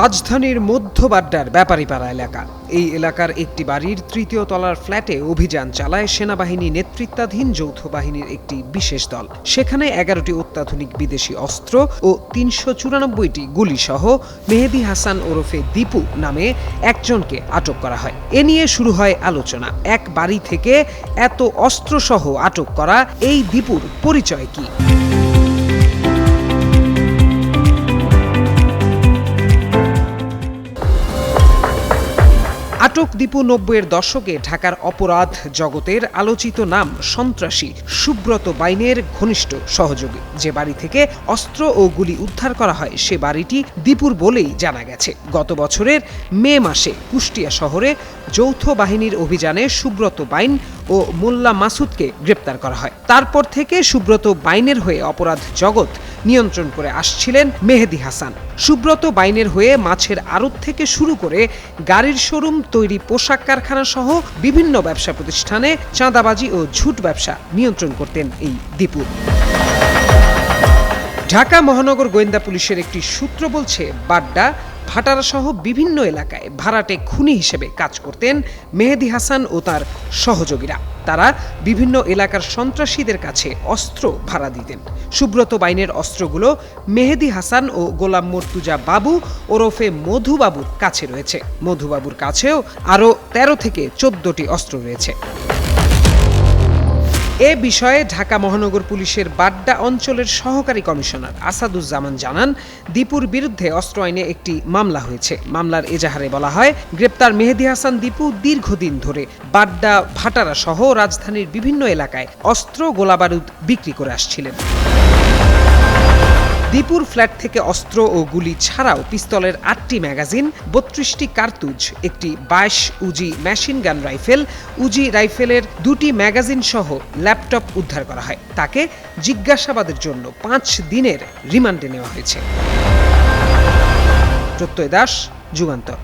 রাজধানীর মধ্য বাড্ডার ব্যাপারীপাড়া এলাকা এই এলাকার একটি বাড়ির তৃতীয় তলার ফ্ল্যাটে অভিযান চালায় সেনাবাহিনী নেতৃত্বাধীন যৌথ বাহিনীর একটি বিশেষ দল। সেখানে এগারোটি অত্যাধুনিক বিদেশি অস্ত্র ও তিনশো চুরানব্বইটি গুলি সহ মেহেদি হাসান ওরফে দীপু নামে একজনকে আটক করা হয়। এ নিয়ে শুরু হয় আলোচনা। এক বাড়ি থেকে এত অস্ত্রসহ আটক করা এই দীপুর পরিচয় কি? আটক দীপু নব্বইয়ের দশকে ঢাকার অপরাধ জগতের আলোচিত নাম সন্ত্রাসী সুব্রত বাইনের ঘনিষ্ঠ সহযোগী। যে বাড়ি থেকে অস্ত্র ও গুলি উদ্ধার করা হয় সে বাড়িটি দীপুর বলেই জানা গেছে। গত বছরের মে মাসে কুষ্টিয়া শহরে যৌথ বাহিনীর অভিযানে সুব্রত বাইন ও মোল্লা মাসুদকে গ্রেপ্তার করা হয়। তারপর থেকে সুব্রত বাইনের হয়ে অপরাধ জগৎ নিয়ন্ত্রণ করে আসছিলেন মেহেদি হাসান। সুব্রত বাইনের হয়ে মাছের আড়ত থেকে শুরু করে গাড়ির শোরুম, তৈরি পোশাক কারখানা সহ বিভিন্ন ব্যবসা প্রতিষ্ঠানে চাঁদাবাজি ও ঝুট ব্যবসা নিয়ন্ত্রণ করতেন এই দীপুর ঢাকা মহানগর গোয়েন্দা পুলিশের একটি সূত্র বলছে, বাড্ডা ভাটারা সহ বিভিন্ন এলাকায় ভাড়াটে খুনি হিসেবে কাজ করতেন মেহেদি হাসান ও তার সহযোগীরা। তারা বিভিন্ন এলাকার সন্ত্রাসীদের কাছে অস্ত্র ভাড়া দিতেন। সুব্রত বাইনের অস্ত্রগুলো মেহেদি হাসান ও গোলাম মর্তুজা বাবু ওরফে মধুবাবুর কাছে রয়েছে। মধুবাবুর কাছেও আরও তেরো থেকে চোদ্দটি অস্ত্র রয়েছে। এ বিষয়ে ঢাকা মহানগর পুলিশের বাড্ডা অঞ্চলের সহকারী কমিশনার আসাদুজ্জামান জানান, দীপুর বিরুদ্ধে অস্ত্র আইনে একটি মামলা হয়েছে। মামলার এজাহারে বলা হয়, গ্রেপ্তার মেহেদি হাসান দীপু দীর্ঘদিন ধরে বাড্ডা ভাটারা সহ রাজধানীর বিভিন্ন এলাকায় অস্ত্র গোলাবারুদ বিক্রি করে আসছিলেন। দীপুর ফ্ল্যাট থেকে অস্ত্র ও গুলি ছাড়াও পিস্তলের আটটি ম্যাগাজিন, বত্রিশটি কার্তুজ, একটি বাইশ উজি মেশিন গান রাইফেল, উজি রাইফেলের দুটি ম্যাগাজিন সহ ল্যাপটপ উদ্ধার করা হয়। তাকে জিজ্ঞাসাবাদের জন্য পাঁচ দিনের রিমান্ডে নেওয়া হয়েছে। প্রত্যয় দাস, যুগান্তর।